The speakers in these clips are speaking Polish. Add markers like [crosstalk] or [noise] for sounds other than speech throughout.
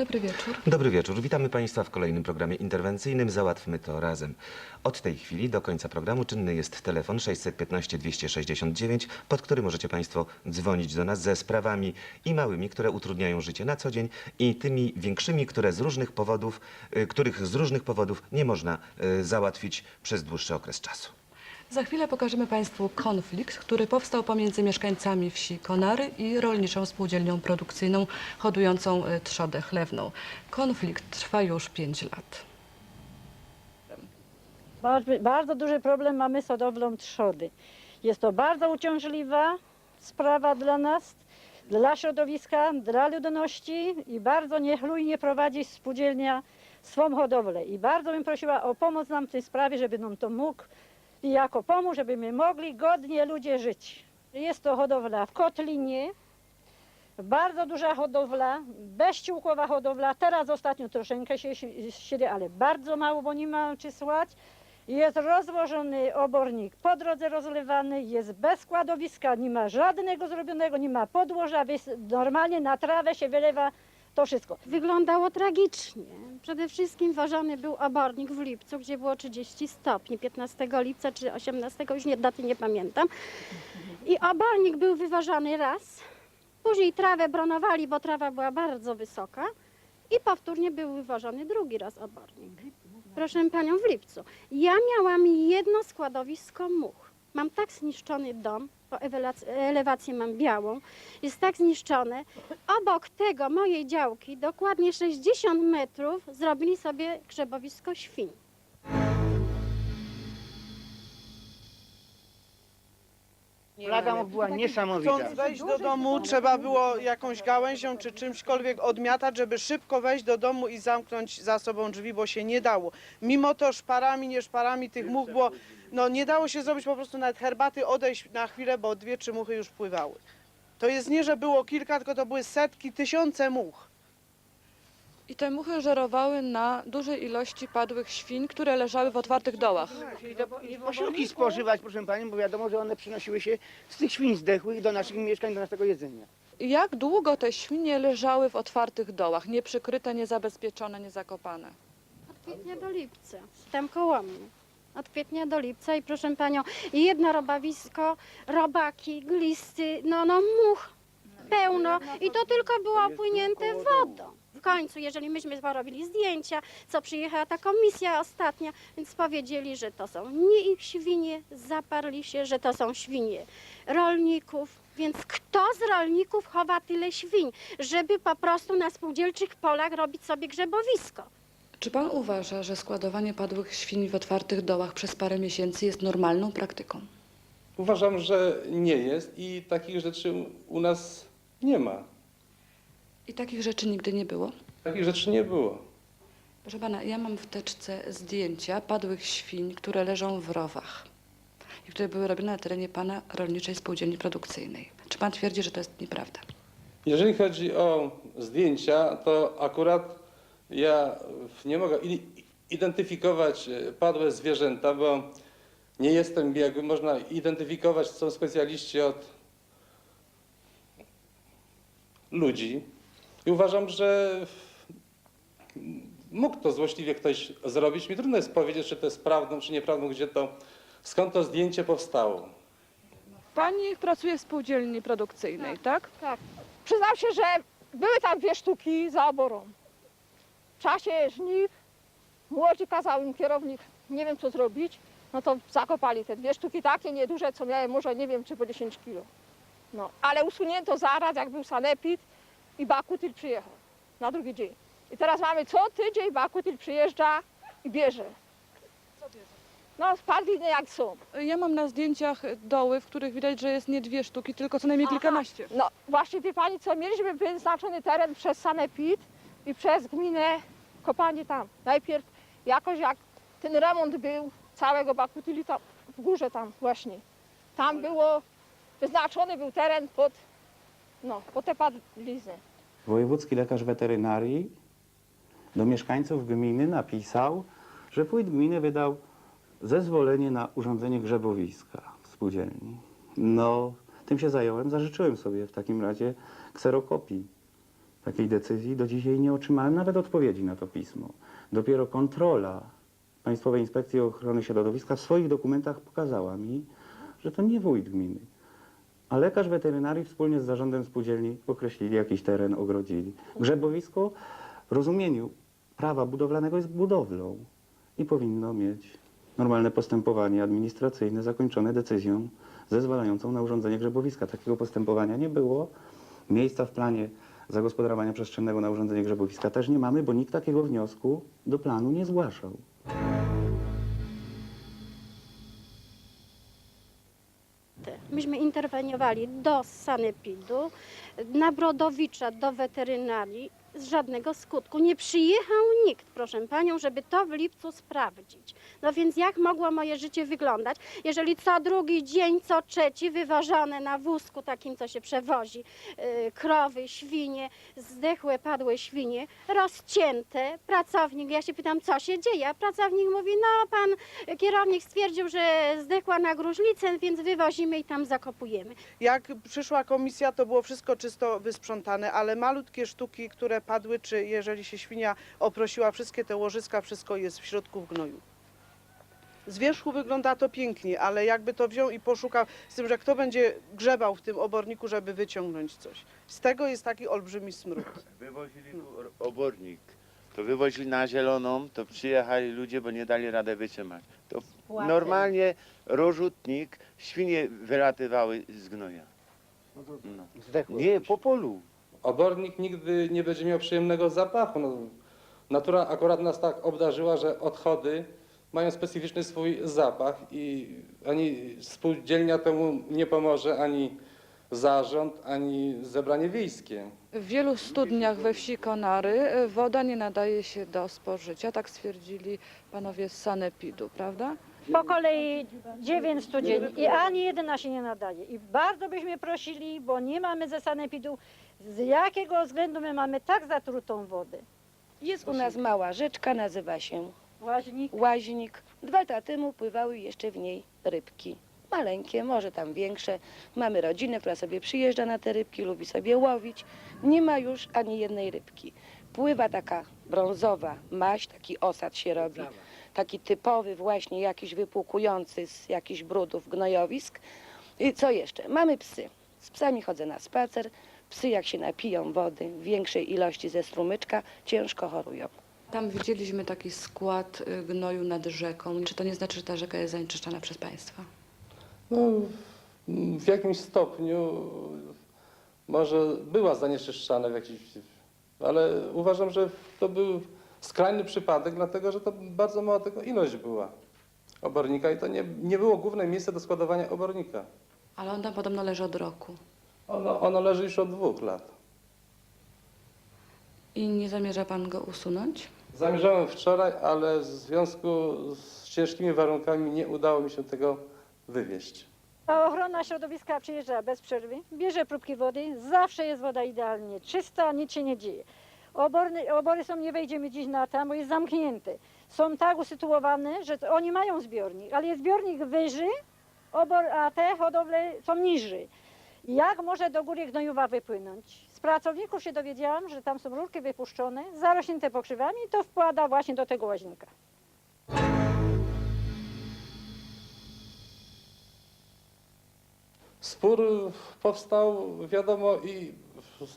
Dobry wieczór. Dobry wieczór. Witamy Państwa w kolejnym programie interwencyjnym Załatwmy to razem. Od tej chwili do końca programu czynny jest telefon 615 269, pod który możecie Państwo dzwonić do nas ze sprawami i małymi, które utrudniają życie na co dzień i tymi większymi, które z różnych powodów, y, których z różnych powodów nie można y, załatwić przez dłuższy okres czasu. Za chwilę pokażemy Państwu konflikt, który powstał pomiędzy mieszkańcami wsi Konary i rolniczą spółdzielnią produkcyjną hodującą y, trzodę chlewną. Konflikt trwa już 5 lat. Bardzo, bardzo duży problem mamy z hodowlą trzody. Jest to bardzo uciążliwa sprawa dla nas, dla środowiska, dla ludności i bardzo niechlujnie prowadzi spółdzielnia swą hodowlę. I bardzo bym prosiła o pomoc nam w tej sprawie, żeby nam to mógł i jako pomóż, żebyśmy mogli godnie ludzie żyć. Jest to hodowla w Kotlinie, bardzo duża hodowla, bezciółkowa hodowla. Teraz ostatnio troszeczkę się siedzi, ale bardzo mało, bo nie ma czy słać. Jest rozłożony obornik po drodze rozlewany, jest bez składowiska, nie ma żadnego zrobionego, nie ma podłoża, więc normalnie na trawę się wylewa to wszystko. Wyglądało tragicznie. Przede wszystkim ważony był obornik w lipcu, gdzie było 30 stopni, 15 lipca czy 18, już nie, daty nie pamiętam. I obornik był wyważany raz, później trawę bronowali, bo trawa była bardzo wysoka i powtórnie był wyważany drugi raz obornik. Proszę Panią, w lipcu. Ja miałam jedno składowisko much. Mam tak zniszczony dom, bo elewację mam białą, jest tak zniszczone. Obok tego mojej działki, dokładnie 60 metrów, zrobili sobie grzebowisko świń. Plaga była niesamowita. Chcąc wejść do domu, trzeba było jakąś gałęzią czy czymśkolwiek odmiatać, żeby szybko wejść do domu i zamknąć za sobą drzwi, bo się nie dało. Mimo to szparami, nie szparami tych much było, no nie dało się zrobić po prostu nawet herbaty, odejść na chwilę, bo dwie, trzy muchy już pływały. To jest nie, że było kilka, tylko to były setki, tysiące much. I te muchy żerowały na dużej ilości padłych świń, które leżały w otwartych dołach. I posiłki spożywać, proszę Pani, bo wiadomo, że one przynosiły się z tych świń zdechłych do naszych mieszkań, do naszego jedzenia. Jak długo te świnie leżały w otwartych dołach, nieprzykryte, niezabezpieczone, niezakopane? Od kwietnia do lipca, tam koło mnie. Od kwietnia do lipca i proszę Panią, jedno robawisko, robaki, glisty, no, no much pełno i to tylko było opłynięte wodą. W końcu, jeżeli myśmy porobili zdjęcia, co przyjechała ta komisja ostatnia, więc powiedzieli, że to są nie ich świnie, zaparli się, że to są świnie rolników. Więc kto z rolników chowa tyle świń, żeby po prostu na spółdzielczych polach robić sobie grzebowisko? Czy pan uważa, że składowanie padłych świń w otwartych dołach przez parę miesięcy jest normalną praktyką? Uważam, że nie jest i takich rzeczy u nas nie ma. I takich rzeczy nigdy nie było? Takich rzeczy nie było. Proszę pana, ja mam w teczce zdjęcia padłych świń, które leżą w rowach i które były robione na terenie pana rolniczej spółdzielni produkcyjnej. Czy pan twierdzi, że to jest nieprawda? Jeżeli chodzi o zdjęcia, to akurat ja nie mogę identyfikować e, padłe zwierzęta, bo nie jestem biegły. Można identyfikować, są specjaliści od ludzi. I uważam, że mógł to złośliwie ktoś zrobić. Mi trudno jest powiedzieć, czy to jest prawdą, czy nieprawdą, gdzie to, skąd to zdjęcie powstało. Pani pracuje w spółdzielni produkcyjnej, tak? Tak. Przyznam się, że były tam dwie sztuki za oborą. W czasie żniw młodzi kazał im kierownik, nie wiem co zrobić, no to zakopali te dwie sztuki takie nieduże, co miały może nie wiem czy po 10 kilo. No, ale usunięto zaraz, jak był sanepid i Bakutyl przyjechał na drugi dzień. I teraz mamy co tydzień Bakutyl przyjeżdża i bierze. No, spadliny jak są. Ja mam na zdjęciach doły, w których widać, że jest nie dwie sztuki, tylko co najmniej Aha. kilkanaście. No właśnie wie pani co, mieliśmy wyznaczony teren przez Sanepid i przez gminę kopanie tam. Najpierw jakoś jak ten remont był całego Bakutyli tam w górze tam właśnie. Tam było, wyznaczony był teren pod, no, pod te padlizny. Wojewódzki lekarz weterynarii do mieszkańców gminy napisał, że wójt gminy wydał zezwolenie na urządzenie grzebowiska w spółdzielni. No, tym się zająłem, zażyczyłem sobie w takim razie kserokopii takiej decyzji. Do dzisiaj nie otrzymałem nawet odpowiedzi na to pismo. Dopiero kontrola Państwowej Inspekcji Ochrony Środowiska w swoich dokumentach pokazała mi, że to nie wójt gminy, a lekarz weterynarii wspólnie z zarządem spółdzielni określili jakiś teren, ogrodzili. Grzebowisko w rozumieniu prawa budowlanego jest budowlą i powinno mieć normalne postępowanie administracyjne zakończone decyzją zezwalającą na urządzenie grzebowiska. Takiego postępowania nie było. Miejsca w planie zagospodarowania przestrzennego na urządzenie grzebowiska też nie mamy, bo nikt takiego wniosku do planu nie zgłaszał. Myśmy interweniowali do sanepidu, na Brodowicza do weterynarii. Z żadnego skutku. Nie przyjechał nikt, proszę panią, żeby to w lipcu sprawdzić. No więc jak mogło moje życie wyglądać, jeżeli co drugi dzień, co trzeci wyważane na wózku takim, co się przewozi, yy, krowy, świnie, zdechłe, padłe świnie, rozcięte, pracownik, ja się pytam, co się dzieje, a pracownik mówi, no pan kierownik stwierdził, że zdechła na gruźlicę, więc wywozimy i tam zakopujemy. Jak przyszła komisja, to było wszystko czysto wysprzątane, ale malutkie sztuki, które padły, czy jeżeli się świnia oprosiła, wszystkie te łożyska, wszystko jest w środku w gnoju. Z wierzchu wygląda to pięknie, ale jakby to wziął i poszukał, z tym, że kto będzie grzebał w tym oborniku, żeby wyciągnąć coś. Z tego jest taki olbrzymi smród. [laughs] Wywozili tu obornik. To wywozili na zieloną, to przyjechali ludzie, bo nie dali radę wytrzymać. To normalnie rożutnik, świnie wylatywały z gnoja. No. Zdechło. Nie, po polu. Obornik nigdy nie będzie miał przyjemnego zapachu. No, natura akurat nas tak obdarzyła, że odchody mają specyficzny swój zapach i ani spółdzielnia temu nie pomoże, ani zarząd, ani zebranie wiejskie. W wielu studniach we wsi Konary e, woda nie nadaje się do spożycia, tak stwierdzili panowie z Sanepidu, prawda? Po kolei 9 studieni i ani jedna się nie nadaje. I bardzo byśmy prosili, bo nie mamy ze sanepidu, z jakiego względu my mamy tak zatrutą wodę. Jest u nas mała rzeczka, nazywa się Łaźnik. Łaźnik. Dwa lata temu pływały jeszcze w niej rybki. Maleńkie, może tam większe. Mamy rodzinę, która sobie przyjeżdża na te rybki, lubi sobie łowić. Nie ma już ani jednej rybki. Pływa taka brązowa maść, taki osad się robi. Taki typowy właśnie, jakiś wypłukujący z jakichś brudów, gnojowisk. I co jeszcze? Mamy psy. Z psami chodzę na spacer. Psy jak się napiją wody w większej ilości ze strumyczka, ciężko chorują. Tam widzieliśmy taki skład y, gnoju nad rzeką. Czy to nie znaczy, że ta rzeka jest zanieczyszczana przez państwa? No, w jakimś stopniu może była zanieczyszczana w jakiś, ale uważam, że to był skrajny przypadek, dlatego że to bardzo mała tego ilość była obornika i to nie, nie było główne miejsce do składowania obornika. Ale on tam podobno leży od roku. Ono, ono leży już od dwóch lat. I nie zamierza pan go usunąć? Zamierzałem wczoraj, ale w związku z ciężkimi warunkami nie udało mi się tego wywieźć. A ochrona środowiska przyjeżdża bez przerwy, bierze próbki wody, zawsze jest woda idealnie czysta, nic się nie dzieje. Obory, obory są, nie wejdziemy dziś na tam, bo jest zamknięte. Są tak usytuowane, że to oni mają zbiornik, ale jest zbiornik wyżej, obor, a te hodowle są niżej. Jak może do góry gnojowa wypłynąć? Z pracowników się dowiedziałam, że tam są rurki wypuszczone, zarośnięte pokrzywami i to wkłada właśnie do tego łaźnika. Spór powstał, wiadomo, i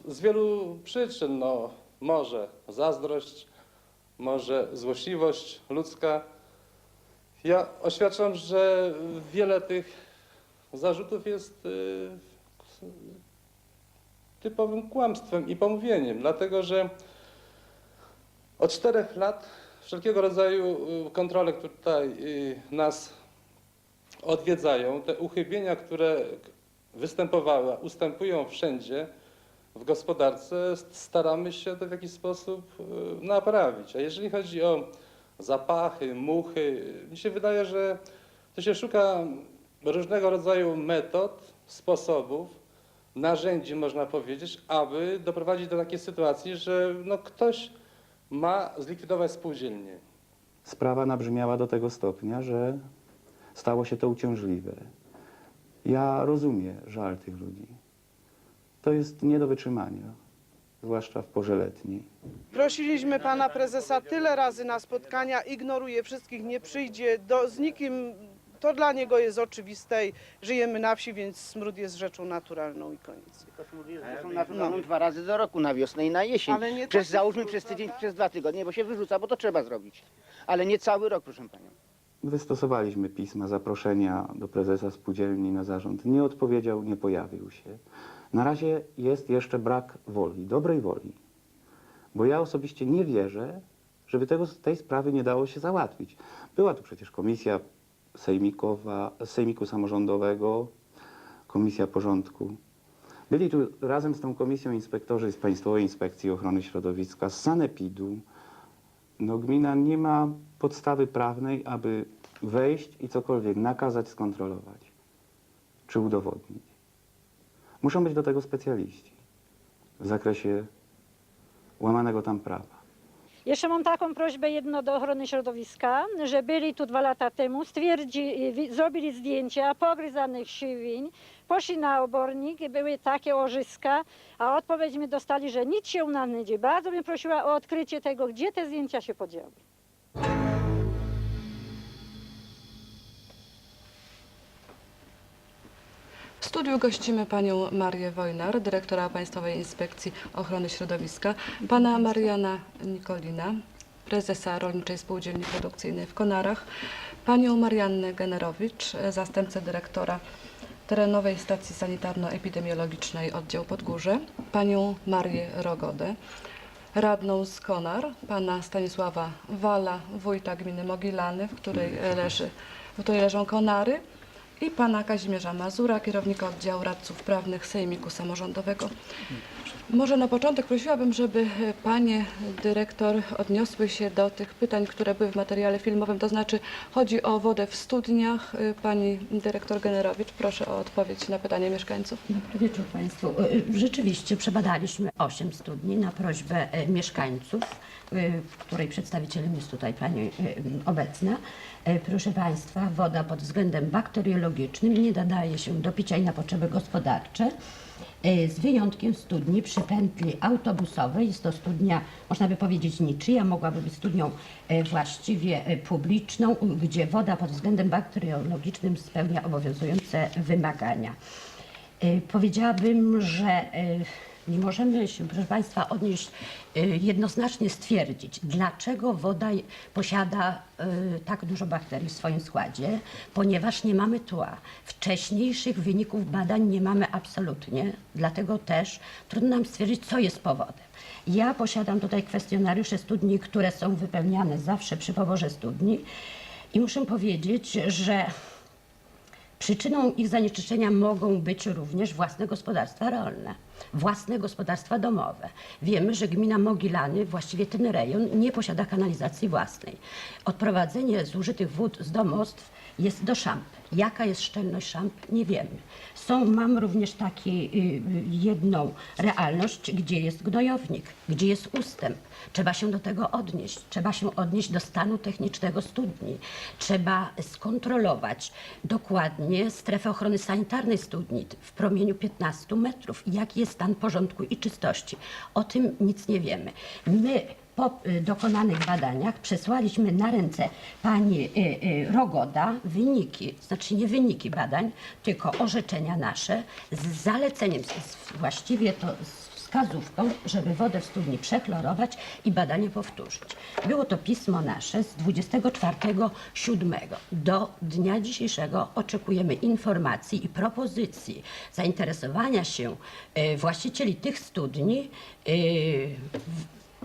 z wielu przyczyn. No, może zazdrość, może złośliwość ludzka. Ja oświadczam, że wiele tych zarzutów jest y, typowym kłamstwem i pomówieniem, dlatego że od czterech lat wszelkiego rodzaju y, kontrole, które tutaj y, nas odwiedzają, te uchybienia, które występowały, ustępują wszędzie w gospodarce, staramy się to w jakiś sposób y, naprawić. A jeżeli chodzi o zapachy, muchy, mi się wydaje, że to się szuka różnego rodzaju metod, sposobów, narzędzi, można powiedzieć, aby doprowadzić do takiej sytuacji, że no, ktoś ma zlikwidować spółdzielnię. Sprawa nabrzmiała do tego stopnia, że stało się to uciążliwe. Ja rozumiem żal tych ludzi. To jest nie do wytrzymania. zwłaszcza w porze letniej. Prosiliśmy pana prezesa tyle razy na spotkania, ignoruje wszystkich, nie przyjdzie do, z nikim. To dla niego jest oczywiste. i Żyjemy na wsi, więc smród jest rzeczą naturalną i koniec. Są naturalną dwa razy do roku, na wiosnę i na jesień. Ale nie przez, taki załóżmy smród, przez tydzień, prawda? przez dwa tygodnie, bo się wyrzuca, bo to trzeba zrobić. Ale nie cały rok, proszę panią. Wystosowaliśmy pisma, zaproszenia do prezesa spółdzielni na zarząd. Nie odpowiedział, nie pojawił się. Na razie jest jeszcze brak woli, dobrej woli. Bo ja osobiście nie wierzę, żeby tego, tej sprawy nie dało się załatwić. Była tu przecież komisja sejmikowa, sejmiku samorządowego, komisja porządku. Byli tu razem z tą komisją inspektorzy z Państwowej Inspekcji Ochrony Środowiska, z Sanepidu, no gmina nie ma podstawy prawnej, aby wejść i cokolwiek nakazać, skontrolować czy udowodnić. Muszą być do tego specjaliści w zakresie łamanego tam prawa. Jeszcze mam taką prośbę jedno do ochrony środowiska, że byli tu dwa lata temu, stwierdzi, wi- zrobili zdjęcia pogryzanych świń, poszli na obornik i były takie łożyska, a odpowiedź mi dostali, że nic się nam nie dzieje. Bardzo bym prosiła o odkrycie tego, gdzie te zdjęcia się podziały. Studiu gościmy panią Marię Wojnar, dyrektora Państwowej Inspekcji Ochrony Środowiska, pana Mariana Nikolina, prezesa Rolniczej Spółdzielni Produkcyjnej w Konarach, panią Mariannę Generowicz, zastępcę dyrektora Terenowej Stacji Sanitarno-Epidemiologicznej Oddział Podgórze, panią Marię Rogodę, radną z Konar, pana Stanisława Wala, wójta gminy Mogilany, w której leży, w której leżą Konary, i pana Kazimierza Mazura, kierownika oddziału radców prawnych Sejmiku Samorządowego. Może na początek prosiłabym, żeby e, panie dyrektor odniosły się do tych pytań, które były w materiale filmowym, to znaczy chodzi o wodę w studniach. E, Pani dyrektor Generowicz, proszę o odpowiedź na pytanie mieszkańców. Dobry wieczór Państwu. Y, Rzeczywiście przebadaliśmy 8 studni na prośbę e, mieszkańców, której przedstawicielem jest tutaj Pani obecna. E, Proszę Państwa, woda pod względem bakteriologicznym nie nadaje się do picia i na potrzeby gospodarcze. E, Z wyjątkiem studni przy pętli autobusowej. Jest to studnia, można by powiedzieć, niczyja, mogłaby być studnią e, właściwie e, publiczną, gdzie woda pod względem bakteriologicznym spełnia obowiązujące wymagania. Powiedziałabym, że nie możemy się, proszę Państwa, odnieść e, jednoznacznie stwierdzić, dlaczego woda posiada e, tak dużo bakterii w swoim składzie, ponieważ nie mamy tła. Wcześniejszych wyników badań nie mamy absolutnie, dlatego też trudno nam stwierdzić, co jest powodem. Ja posiadam tutaj kwestionariusze studni, które są wypełniane zawsze przy poborze studni i muszę powiedzieć, że Przyczyną ich zanieczyszczenia mogą być również własne gospodarstwa rolne, własne gospodarstwa domowe. Wiemy, że gmina Mogilany, właściwie ten rejon, nie posiada kanalizacji własnej. Odprowadzenie zużytych wód z domostw jest do szamp. Jaka jest szczelność szamp, nie wiemy. Są, mam również taką jedną realność, gdzie jest gnojownik, gdzie jest ustęp. Trzeba się do tego odnieść. Trzeba się odnieść do stanu technicznego studni. Trzeba skontrolować dokładnie strefę ochrony sanitarnej studni w promieniu 15 metrów. Jaki jest stan porządku i czystości. O tym nic nie wiemy. My po y, dokonanych badaniach przesłaliśmy na ręce pani y, y, Rogoda wyniki, znaczy nie wyniki badań, tylko orzeczenia nasze z zaleceniem, z, właściwie to z wskazówką, żeby wodę w studni przeklorować i badanie powtórzyć. Było to pismo nasze z 24.07. Do dnia dzisiejszego oczekujemy informacji i propozycji zainteresowania się właścicieli tych studni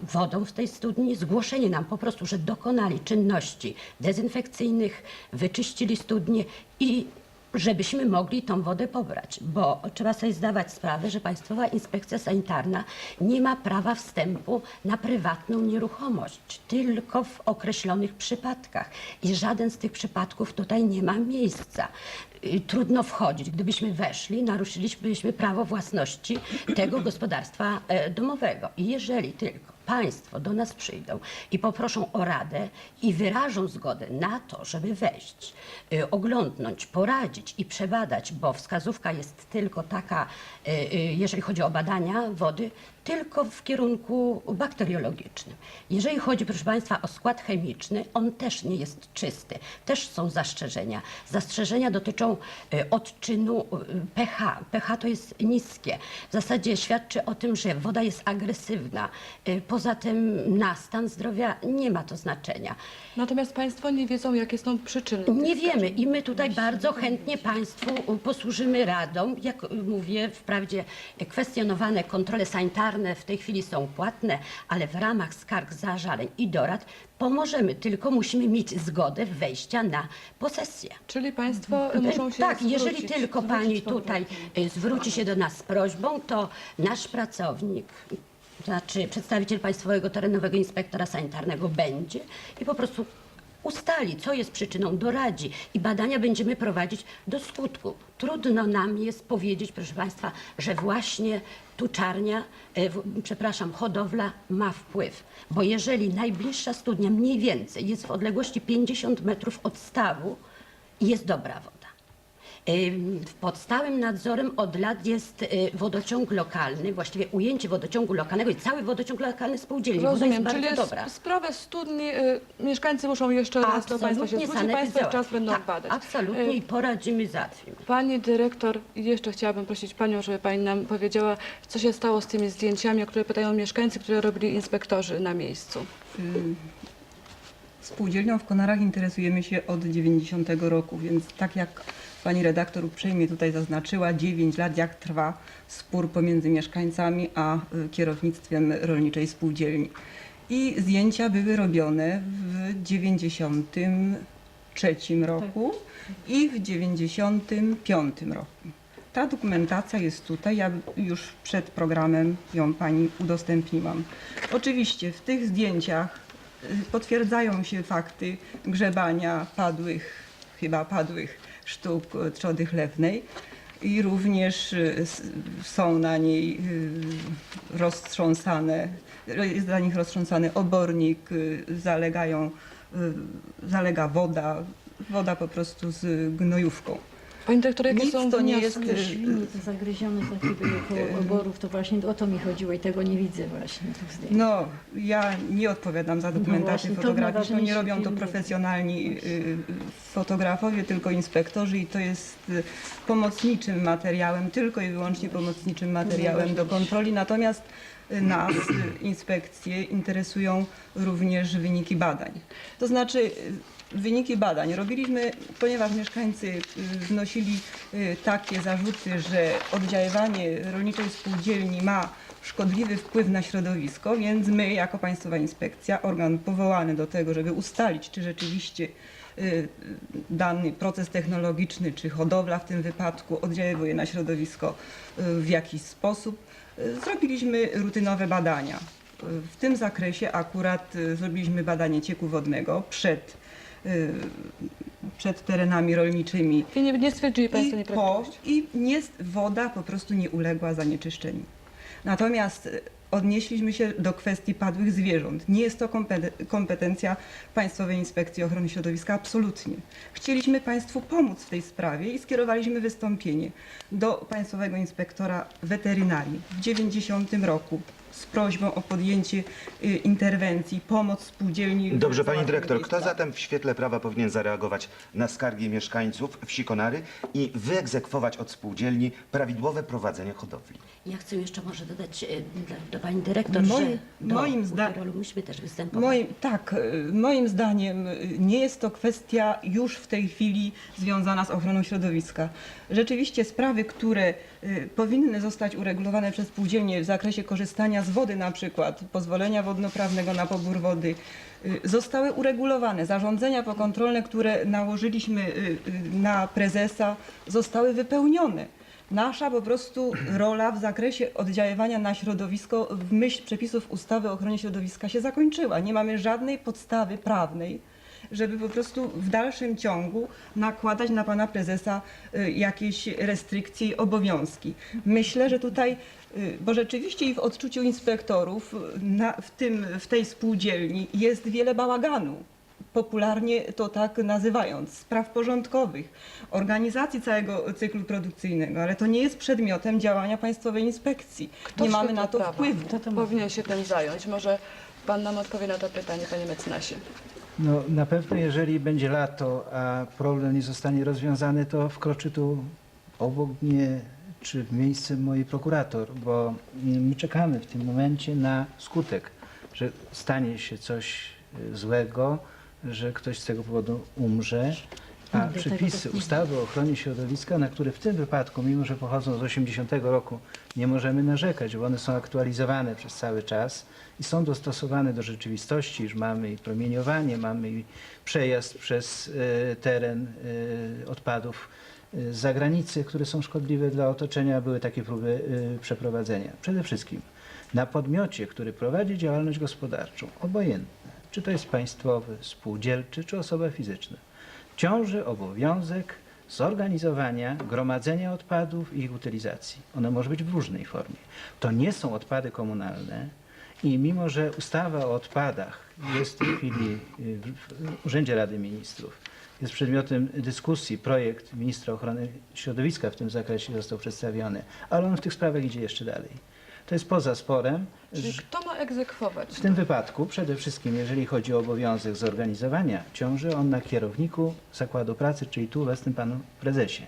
wodą z tej studni, zgłoszenie nam po prostu, że dokonali czynności dezynfekcyjnych, wyczyścili studnię i żebyśmy mogli tą wodę pobrać, bo trzeba sobie zdawać sprawę, że Państwowa Inspekcja Sanitarna nie ma prawa wstępu na prywatną nieruchomość, tylko w określonych przypadkach i żaden z tych przypadków tutaj nie ma miejsca. Y, Trudno wchodzić. Gdybyśmy weszli, naruszylibyśmy prawo własności tego gospodarstwa e, domowego. I jeżeli tylko Państwo do nas przyjdą i poproszą o radę i wyrażą zgodę na to, żeby wejść, y, oglądnąć, poradzić i przebadać, bo wskazówka jest tylko taka, y, y, jeżeli chodzi o badania wody, tylko w kierunku bakteriologicznym. Jeżeli chodzi, proszę Państwa, o skład chemiczny, on też nie jest czysty. Też są zastrzeżenia. Zastrzeżenia dotyczą y, odczynu y, pH. pH to jest niskie. W zasadzie świadczy o tym, że woda jest agresywna. Y, Poza tym na stan zdrowia nie ma to znaczenia. Natomiast Państwo nie wiedzą, jakie są przyczyny. Nie wiemy i my tutaj bardzo chętnie Państwu posłużymy radą. Jak mówię, wprawdzie kwestionowane kontrole sanitarne w tej chwili są płatne, ale w ramach skarg, zażaleń i dorad pomożemy, tylko musimy mieć zgodę wejścia na posesję. Czyli Państwo muszą się Tak, jeżeli zwrócić- tylko Pani tutaj y, zwróci się do nas z prośbą, to nasz pracownik, to znaczy przedstawiciel Państwowego Terenowego Inspektora Sanitarnego będzie i po prostu ustali, co jest przyczyną, doradzi i badania będziemy prowadzić do skutku. Trudno nam jest powiedzieć, proszę Państwa, że właśnie tuczarnia, e, w, przepraszam, hodowla ma wpływ. Bo jeżeli najbliższa studnia mniej więcej jest w odległości 50 metrów od stawu, jest dobra woda. Pod stałym nadzorem od lat jest y, wodociąg lokalny, właściwie ujęcie wodociągu lokalnego i cały wodociąg lokalny spółdzielni. Woda Rozumiem, jest czyli dobra. sprawę studni y, mieszkańcy muszą jeszcze raz do Państwa się Absolutnie zwrócić, Państwo czas będą tak, badać. Absolutnie Y, i poradzimy, załatwimy. Pani dyrektor, jeszcze chciałabym prosić Panią, żeby Pani nam powiedziała, co się stało z tymi zdjęciami, o które pytają mieszkańcy, które robili inspektorzy na miejscu. Y, Spółdzielnią w Konarach interesujemy się od 90 roku, więc tak jak pani redaktor uprzejmie tutaj zaznaczyła, 9 lat jak trwa spór pomiędzy mieszkańcami a y, kierownictwem rolniczej spółdzielni. I zdjęcia były robione w 93 roku i w 95 roku. Ta dokumentacja jest tutaj, ja już przed programem ją pani udostępniłam. Oczywiście w tych zdjęciach y, potwierdzają się fakty grzebania padłych, chyba padłych sztuk y, trzody chlewnej i również s- są na niej y, roztrząsane, jest dla nich roztrząsany obornik, zalegają, zalega woda, woda po prostu z gnojówką. Pani dyrektor, jakie Nic są to nie jest, y, Świnie te zagryzione takie były koło oborów, to właśnie o to mi chodziło i tego nie widzę właśnie tych zdjęć. No, ja nie odpowiadam za dokumentację właśnie, to fotograficzną, nie robią to profesjonalni y, fotografowie, tylko inspektorzy i to jest y, pomocniczym materiałem, tylko i wyłącznie pomocniczym materiałem do kontroli. Natomiast y, nas, y, inspekcje, interesują również wyniki badań. To znaczy y, wyniki badań robiliśmy, ponieważ mieszkańcy y, wnosili y, takie zarzuty, że oddziaływanie rolniczej spółdzielni ma szkodliwy wpływ na środowisko, więc my jako Państwowa Inspekcja, organ powołany do tego, żeby ustalić, czy rzeczywiście y, dany proces technologiczny, czy hodowla w tym wypadku oddziaływuje na środowisko w jakiś sposób, zrobiliśmy rutynowe badania. W tym zakresie akurat zrobiliśmy badanie cieku wodnego przed, przed terenami rolniczymi I nie, nie stwierdzili Państwo i po, nieprawidłowości. i nie, woda po prostu nie uległa zanieczyszczeniu. Natomiast e, odnieśliśmy się do kwestii padłych zwierząt. Nie jest to kompet- kompetencja Państwowej Inspekcji Ochrony Środowiska, absolutnie. Chcieliśmy Państwu pomóc w tej sprawie i skierowaliśmy wystąpienie do Państwowego Inspektora Weterynarii w 90 roku z prośbą o podjęcie y, interwencji, pomoc spółdzielni. Dobrze, pani dyrektor, kto zatem w świetle prawa powinien zareagować na skargi mieszkańców wsi Konary i wyegzekwować od spółdzielni prawidłowe prowadzenie hodowli? Ja chcę jeszcze może dodać e, dla- do Pani Dyrektor, Moim- że do moim zda- udziału musimy też występować. Moim, tak, y, moim zdaniem y, nie jest to kwestia już w tej chwili związana z ochroną środowiska. Rzeczywiście sprawy, które y, powinny zostać uregulowane przez spółdzielnie w zakresie korzystania z wody na przykład, pozwolenia wodnoprawnego na pobór wody, y, zostały uregulowane. Zarządzenia pokontrolne, które nałożyliśmy y, y, na prezesa zostały wypełnione. Nasza po prostu rola w zakresie oddziaływania na środowisko w myśl przepisów ustawy o ochronie środowiska się zakończyła. Nie mamy żadnej podstawy prawnej, żeby po prostu w dalszym ciągu nakładać na pana prezesa y, jakieś restrykcje i obowiązki. Myślę, że tutaj, y, bo rzeczywiście i w odczuciu inspektorów y, na, w, tym, w tej spółdzielni jest wiele bałaganu popularnie to tak nazywając, spraw porządkowych, organizacji całego cyklu produkcyjnego, ale to nie jest przedmiotem działania Państwowej Inspekcji. Kto nie mamy na to prawa wpływu. Powinien się tym zająć. Może pan nam odpowie na to pytanie, panie mecenasie. No, na pewno jeżeli będzie lato, a problem nie zostanie rozwiązany, to wkroczy tu obok mnie czy w miejsce mój prokurator, bo my czekamy w tym momencie na skutek, że stanie się coś y, złego, że ktoś z tego powodu umrze, a tego przepisy ustawy o ochronie środowiska, na które w tym wypadku, mimo że pochodzą z 80 roku, nie możemy narzekać, bo one są aktualizowane przez cały czas i są dostosowane do rzeczywistości, już mamy i promieniowanie, mamy i przejazd przez e, teren e, odpadów e, z zagranicy, które są szkodliwe dla otoczenia, były takie próby przeprowadzenia. Przede wszystkim na podmiocie, który prowadzi działalność gospodarczą, obojętne, czy to jest państwowy, spółdzielczy, czy osoba fizyczna, ciąży obowiązek zorganizowania gromadzenia odpadów i ich utylizacji. Ona może być w różnej formie. To nie są odpady komunalne i mimo, że ustawa o odpadach jest w tej chwili y, w Urzędzie Rady Ministrów, jest przedmiotem dyskusji, projekt ministra ochrony środowiska w tym zakresie został przedstawiony, ale on w tych sprawach idzie jeszcze dalej. To jest poza sporem, Czyli kto ma egzekwować? w tym wypadku przede wszystkim, jeżeli chodzi o obowiązek zorganizowania, ciąży on na kierowniku zakładu pracy, czyli tu obecnym panu prezesie.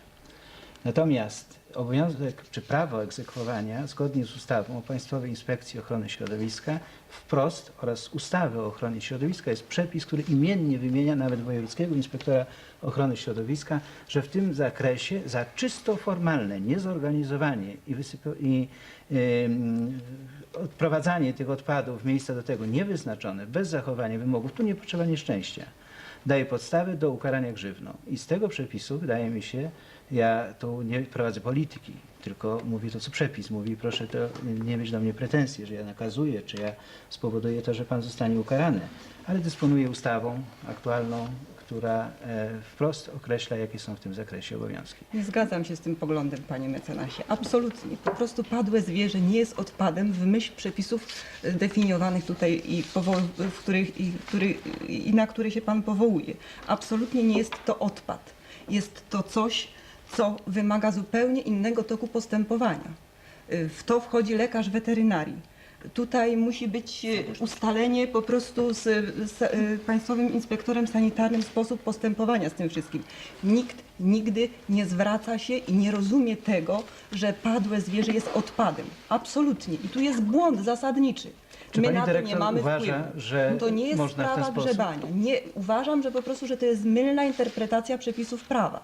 Natomiast obowiązek czy prawo egzekwowania zgodnie z ustawą o Państwowej Inspekcji Ochrony Środowiska wprost oraz ustawy o ochronie środowiska jest przepis, który imiennie wymienia nawet wojewódzkiego inspektora ochrony środowiska, że w tym zakresie za czysto formalne niezorganizowanie i, i ym, odprowadzanie tych odpadów w miejsca do tego niewyznaczone, bez zachowania wymogów, tu nie potrzeba nieszczęścia, daje podstawy do ukarania grzywną. I z tego przepisu wydaje mi się, ja tu nie prowadzę polityki, tylko mówię to, co przepis mówi. Proszę to nie mieć do mnie pretensji, że ja nakazuję, czy ja spowoduję to, że pan zostanie ukarany. Ale dysponuję ustawą aktualną, która e, wprost określa, jakie są w tym zakresie obowiązki. Nie zgadzam się z tym poglądem, panie mecenasie. Absolutnie. Po prostu padłe zwierzę nie jest odpadem w myśl przepisów e, definiowanych tutaj i, w których, i, który, i na które się pan powołuje. Absolutnie nie jest to odpad. Jest to coś, co wymaga zupełnie innego toku postępowania. Y, W to wchodzi lekarz weterynarii. Tutaj musi być y, ustalenie po prostu z, z y, Państwowym Inspektorem Sanitarnym sposób postępowania z tym wszystkim. Nikt nigdy nie zwraca się i nie rozumie tego, że padłe zwierzę jest odpadem. Absolutnie. I tu jest błąd zasadniczy. Czy My na to nie mamy uważa, wpływu. że to nie jest sprawa grzebania. Nie, uważam, że po prostu, że to jest mylna interpretacja przepisów prawa.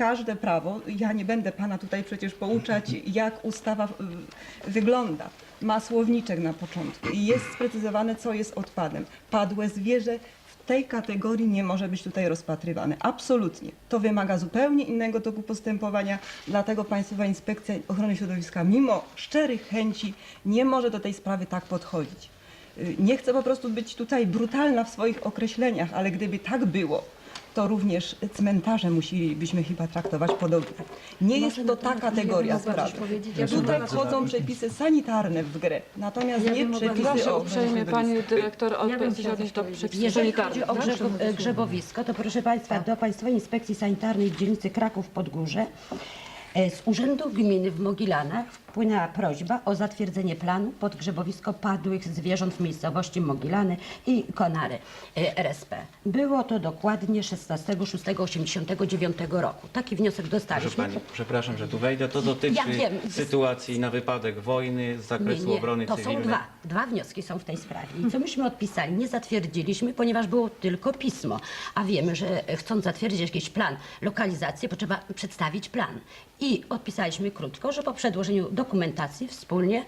Każde prawo, ja nie będę pana tutaj przecież pouczać, [laughs] jak ustawa wygląda. Ma słowniczek na początku i jest sprecyzowane, co jest odpadem. Padłe zwierzę w tej kategorii nie może być tutaj rozpatrywane. Absolutnie. To wymaga zupełnie innego toku postępowania, dlatego Państwowa Inspekcja Ochrony Środowiska, mimo szczerych chęci, nie może do tej sprawy tak podchodzić. Y, Nie chcę po prostu być tutaj brutalna w swoich określeniach, ale gdyby tak było, to również cmentarze musielibyśmy chyba traktować podobnie. Nie jest to ta kategoria sprawy. Ja Tutaj wchodzą przepisy sanitarne w grę, natomiast Ja nie przepisy Proszę o uprzejmie pani dyrektor Ja odpowiedzieć chciała odnieść do przepisów Jeżeli chodzi o tak? grzebo, e, grzebowisko, to proszę Państwa, do Państwowej Inspekcji Sanitarnej w dzielnicy Kraków-Podgórze e, z Urzędu Gminy w Mogilanach wpłynęła prośba o zatwierdzenie planu pod grzebowisko padłych zwierząt w miejscowości Mogilany i Konary e, RSP. Było to dokładnie 16.06.89 roku. Taki wniosek Proszę dostaliśmy. Pani, przepraszam, że tu wejdę. To dotyczy Ja wiem. sytuacji na wypadek wojny z zakresu obrony to są cywilnej. dwa. Dwa wnioski są w tej sprawie. I co myśmy odpisali? Nie zatwierdziliśmy, ponieważ było tylko pismo. A wiemy, że chcąc zatwierdzić jakiś plan lokalizacji, potrzeba przedstawić plan. I odpisaliśmy krótko, że po przedłożeniu dokumentacji wspólnie e,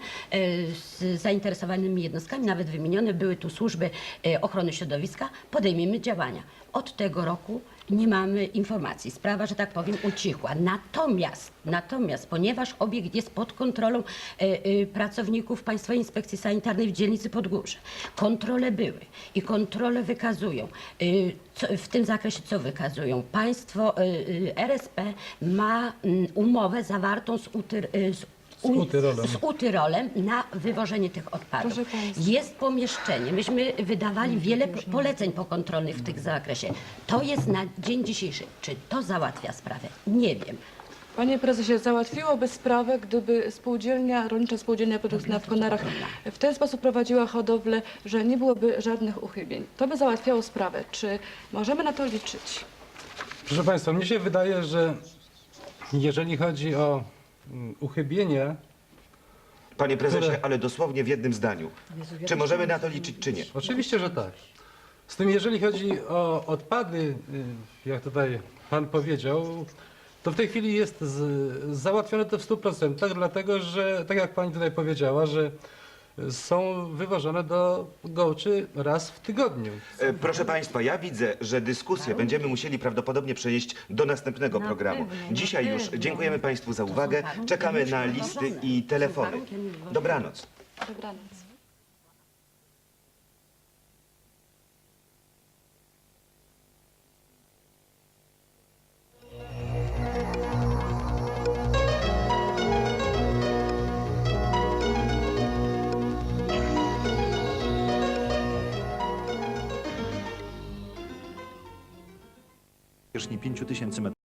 z zainteresowanymi jednostkami, nawet wymienione były tu służby e, ochrony środowiska, podejmiemy działania. Od tego roku nie mamy informacji. Sprawa, że tak powiem, ucichła. Natomiast, natomiast ponieważ obiekt jest pod kontrolą e, e, pracowników Państwowej Inspekcji Sanitarnej w dzielnicy Podgórze, kontrole były i kontrole wykazują, e, co, w tym zakresie co wykazują? Państwo, e, e, RSP ma mm, umowę zawartą z, utyr, e, z Z Utyrolem. z Utyrolem na wywożenie tych odpadów. Proszę państwa. Jest pomieszczenie. Myśmy wydawali wiele po- poleceń pokontrolnych w tym zakresie. To jest na dzień dzisiejszy. Czy to załatwia sprawę? Nie wiem. Panie prezesie, załatwiłoby sprawę, gdyby spółdzielnia, rolnicza spółdzielnia produkcyjna w Konarach w ten sposób prowadziła hodowlę, że nie byłoby żadnych uchybień. To by załatwiało sprawę. Czy możemy na to liczyć? Proszę Państwa, mnie się wydaje, że jeżeli chodzi o mm, uchybienie, Panie prezesie, Które- ale dosłownie w jednym zdaniu. Czy możemy na to liczyć, czy nie? oczywiście, że tak. Z tym, jeżeli chodzi o odpady, y, jak tutaj Pan powiedział, to w tej chwili jest z, załatwione to w 100%, dlatego że, tak jak Pani tutaj powiedziała, że są wywożone do Gołczy raz w tygodniu. E, Proszę Państwa, ja widzę, że dyskusję będziemy musieli prawdopodobnie przenieść do następnego Na programu. pewno, na Dzisiaj już pewno. dziękujemy Państwu za uwagę. warunki Czekamy na listy i telefony. Dobranoc. Dobranoc. Powierzchni 5000 metrów.